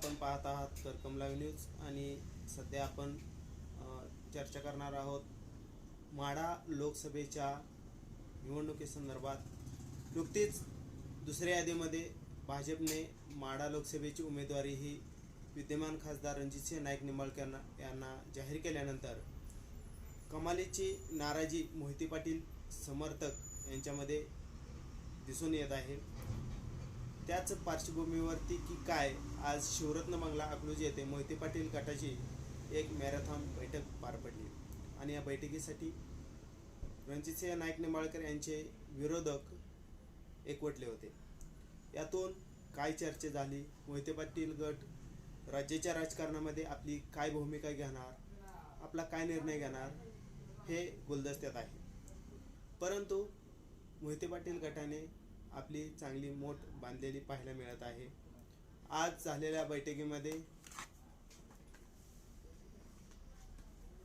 आपण पाहत आहात करकम लाईव्ह न्यूज आणि सध्या आपण चर्चा करणार आहोत माढा लोकसभेच्या निवडणुकीसंदर्भात. नुकतीच दुसऱ्या यादीमध्ये भाजपने माढा लोकसभेची उमेदवारी ही विद्यमान खासदार रणजितसिंह नाईक निंबाळकर यांना- यांना जाहीर केल्यानंतर कमालीची नाराजी मोहिते पाटील समर्थक यांच्यामध्ये दिसून येत आहे. त्याच पार्श्वभूमीवरती की काय? आज शिवरत्न बंगला अकलूज येथे मोहिते पाटील गटाची एक मॅरेथॉन बैठक पार पडली. आणि या बैठकीसाठी रणजितसिंह नाईक निंबाळकर यांचे विरोधक एकवटले होते. यातून काय चर्चा झाली? मोहिते पाटील गट राज्याच्या राजकारणामध्ये आपली काय भूमिका घेणार? आपला काय निर्णय घेणार? हे गुलदस्त्यात आहे. परंतु मोहिते पाटील गटाने आपली चांगली मोठ बांधलेली पाहायला मिळत आहे. आज झालेल्या बैठकीमध्ये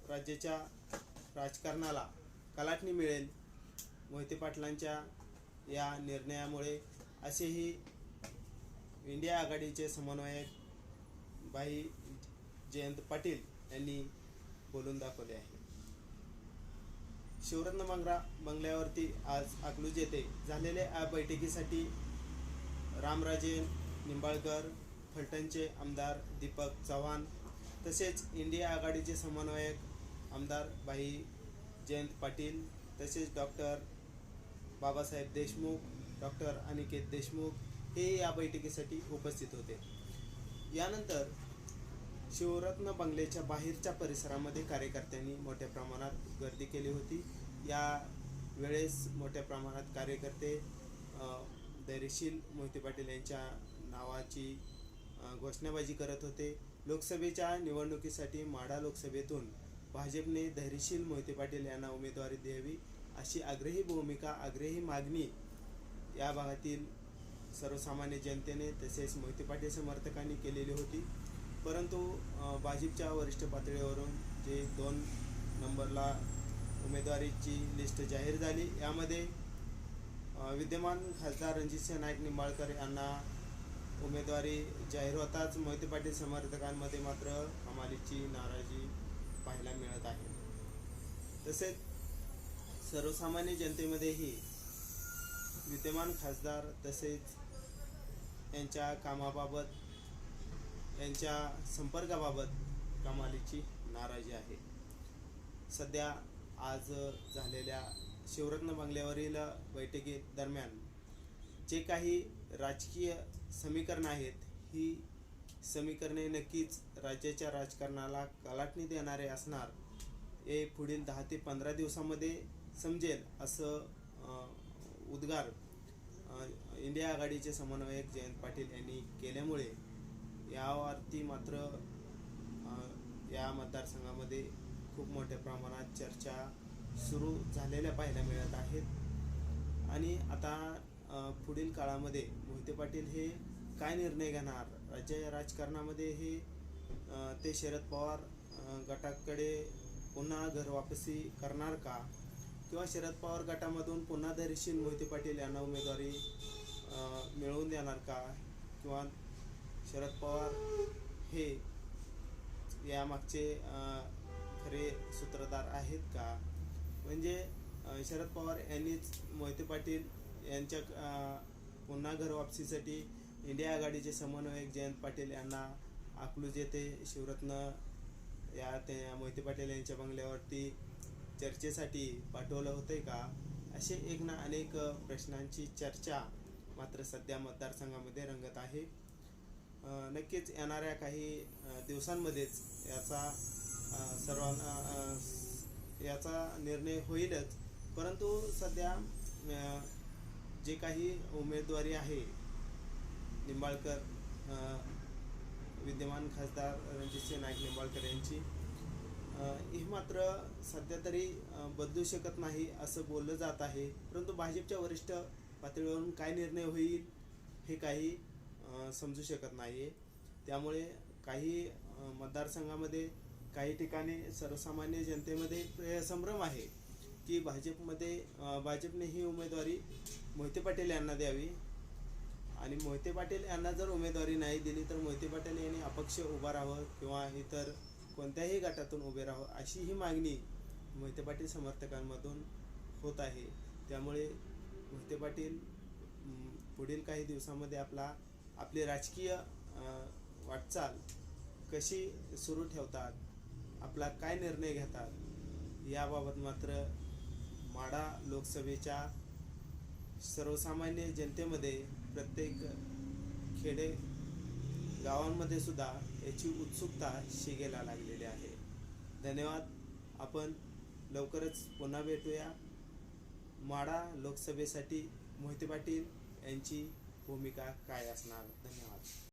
राज्याच्या राजकारणाला कलाटणी मिळेल. मोहिते पाटलांच्या या निर्णयामुळे असेही इंडिया आघाडीचे समन्वयक भाई जयंत पाटील यांनी बोलून दाखवले आहे. शिवरत्न बंगरा बंगल्यावरती आज अकलूज येथे झालेल्या या बैठकीसाठी रामराजे निंबाळकर फलटणचे आमदार दीपक चव्हाण तसेच इंडिया आघाडीचे समन्वयक आमदार भाई जयंत पाटील तसेच डॉक्टर बाबासाहेब देशमुख डॉक्टर अनिकेत देशमुख हे या बैठकीसाठी उपस्थित होते. यानंतर शिवरत्न बंगल्याच्या बाहेरच्या परिसरामध्ये कार्यकर्त्यांनी मोठ्या प्रमाणात गर्दी केली होती. या वेळेस मोठ्या प्रमाणात कार्यकर्ते अ, धैर्यशील मोहिते पाटील यांच्या नावाची घोषणाबाजी करत होते. लोकसभेच्या निवडणुकीसाठी माढा लोकसभेतून भाजपने धैर्यशील मोहिते पाटील यांना उमेदवारी द्यावी अशी आग्रही भूमिका आग्रही मागणी या भागातील सर्वसामान्य जनतेने तसेच मोहिते पाटील समर्थकांनी केलेली होती. परंतु भाजपच्या वरिष्ठ पातळीवरून जे दोन नंबरला उमेदवारीची लिस्ट जाहीर झाली. यामध्ये विद्यमान खासदार रणजितसिंह नाईक निंबाळकर यांना उमेदवारी जाहीर होताच मोहिते पाटील समर्थकांमध्ये मात्र कमालीची नाराजी पाहायला मिळत आहे. तसेच सर्वसामान्य जनतेमध्येही विद्यमान खासदार तसेच यांच्या कामाबाबत यांच्या संपर्काबाबत कमालीची नाराजी आहे. सध्या आज झालेल्या शिवरत्न बंगल्यावरील बैठकी दरम्यान जे काही राजकीय समीकरणं आहेत ही समीकरणे नक्कीच राज्याच्या राजकारणाला कलाटणी देणारे असणार हे पुढील दहा ते पंधरा दिवसामध्ये समजेल असं उद्गार इंडिया आघाडीचे समन्वयक जयंत पाटील यांनी केल्यामुळे यावरती मात्र या मतदारसंघामध्ये खूप मोठ्या प्रमाणात चर्चा सुरू झालेल्या पाहायला मिळत आहेत. आणि आता पुढील काळामध्ये मोहिते पाटील हे काय निर्णय घेणार? राज्य राजकारणामध्ये हे ते शरद पवार गटाकडे पुन्हा घर वापसी करणार का? किंवा शरद पवार गटामधून पुन्हा धैर्यशील मोहिते पाटील यांना उमेदवारी मिळवून देणार का? किंवा शरद पवार हे यामागचे खरे सूत्रधार आहेत का? म्हणजे शरद पवार यांनीच मोहिते पाटील यांच्या पुन्हा घर वापसीसाठी इंडिया आघाडीचे समन्वयक जयंत पाटील यांना अकलूज येथे शिवरत्न या ते मोहिते पाटील यांच्या बंगल्यावरती चर्चेसाठी पाठवलं होते का? असे एक ना अनेक प्रश्नांची चर्चा मात्र सध्या मतदारसंघामध्ये रंगत आहे. नक्कीच येणाऱ्या काही दिवसांमध्येच याचा सर्वांना याचा निर्णय होईलच. परंतु सध्या जे काही उमेदवारी आहे निंबाळकर विद्यमान खासदार रणजितसिंह नाईक निंबाळकर यांची ही मात्र सध्या तरी बदलू शकत नाही असं बोललं जात आहे. परंतु भाजपच्या वरिष्ठ पातळीवरून काय निर्णय होईल हे काही समजू शकत नाही आहे त्यामुळे काही मतदारसंघामध्ये काही ठिकाणी सर्वसामान्य जनतेमध्ये संभ्रम आहे की भाजपमध्ये भाजपने ही उमेदवारी मोहिते पाटील यांना द्यावी. आणि मोहिते पाटील यांना जर उमेदवारी नाही दिली तर मोहिते पाटील यांनी अपक्ष उभा राहावं किंवा इतर कोणत्याही गटातून उभे राहावं अशी ही मागणी मोहिते पाटील समर्थकांमधून होत आहे. त्यामुळे मोहिते पाटील पुढील काही दिवसामध्ये आपला आपली राजकीय वाटचाल कशी सुरू ठेवतात आपला काय निर्णय घेतात याबाबत मात्र माडा लोकसभेच्या सर्वसामान्य जनतेमध्ये प्रत्येक खेडे गावांमध्ये सुद्धा याची उत्सुकता शिगेला लागलेली आहे. धन्यवाद. आपण लवकरच पुन्हा भेटूया. माडा लोकसभेसाठी मोहिते पाटील यांची भूमिका काय असणार? धन्यवाद.